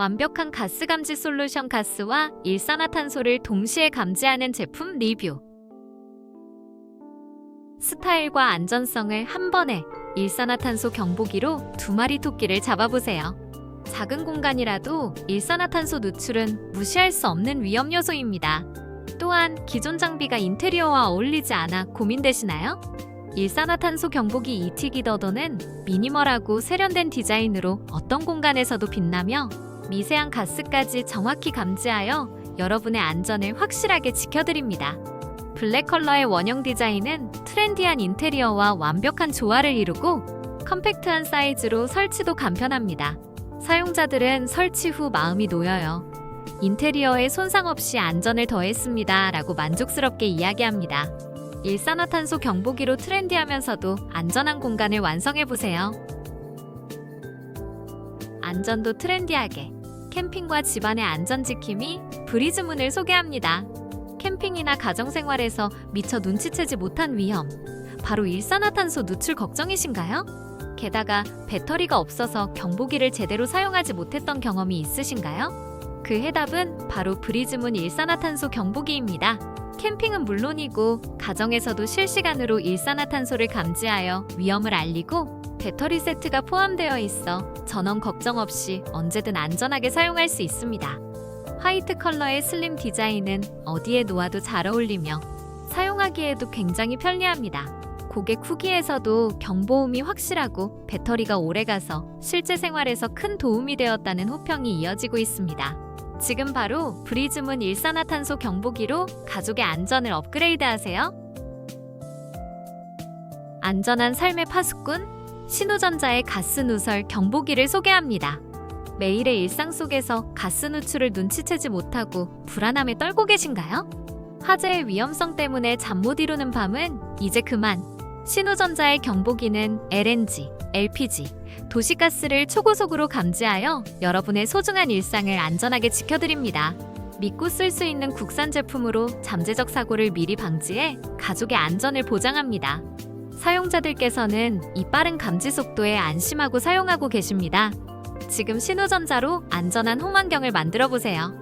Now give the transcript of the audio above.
완벽한 가스 감지 솔루션 가스와 일산화탄소를 동시에 감지하는 제품 리뷰. 스타일과 안전성을 한 번에 일산화탄소 경보기로 두 마리 토끼를 잡아보세요. 작은 공간이라도 일산화탄소 누출은 무시할 수 없는 위험 요소입니다. 또한 기존 장비가 인테리어와 어울리지 않아 고민되시나요? 일산화탄소 경보기 ET 기더더는 미니멀하고 세련된 디자인으로 어떤 공간에서도 빛나며 미세한 가스까지 정확히 감지하여 여러분의 안전을 확실하게 지켜드립니다. 블랙 컬러의 원형 디자인은 트렌디한 인테리어와 완벽한 조화를 이루고 컴팩트한 사이즈로 설치도 간편합니다. 사용자들은 설치 후 마음이 놓여요. 인테리어에 손상 없이 안전을 더했습니다. 라고 만족스럽게 이야기합니다. 일산화탄소 경보기로 트렌디하면서도 안전한 공간을 완성해보세요. 안전도 트렌디하게 캠핑과 집안의 안전지킴이 브리즈문을 소개합니다. 캠핑이나 가정생활에서 미처 눈치채지 못한 위험, 바로 일산화탄소 누출 걱정이신가요? 게다가 배터리가 없어서 경보기를 제대로 사용하지 못했던 경험이 있으신가요? 그 해답은 바로 브리즈문 일산화탄소 경보기입니다. 캠핑은 물론이고 가정에서도 실시간으로 일산화탄소를 감지하여 위험을 알리고 배터리 세트가 포함되어 있어 전원 걱정 없이 언제든 안전하게 사용할 수 있습니다. 화이트 컬러의 슬림 디자인은 어디에 놓아도 잘 어울리며 사용하기에도 굉장히 편리합니다. 고객 후기에서도 경보음이 확실하고 배터리가 오래가서 실제 생활에서 큰 도움이 되었다는 호평이 이어지고 있습니다. 지금 바로 브리즈문 일산화탄소 경보기로 가족의 안전을 업그레이드하세요. 안전한 삶의 파수꾼 신호전자의 가스 누설 경보기를 소개합니다. 매일의 일상 속에서 가스 누출을 눈치채지 못하고 불안함에 떨고 계신가요? 화재의 위험성 때문에 잠 못 이루는 밤은 이제 그만. 신호전자의 경보기는 LNG, LPG, 도시가스를 초고속으로 감지하여 여러분의 소중한 일상을 안전하게 지켜드립니다. 믿고 쓸 수 있는 국산 제품으로 잠재적 사고를 미리 방지해 가족의 안전을 보장합니다. 사용자들께서는 이 빠른 감지 속도에 안심하고 사용하고 계십니다. 지금 신호전자로 안전한 홈환경을 만들어 보세요.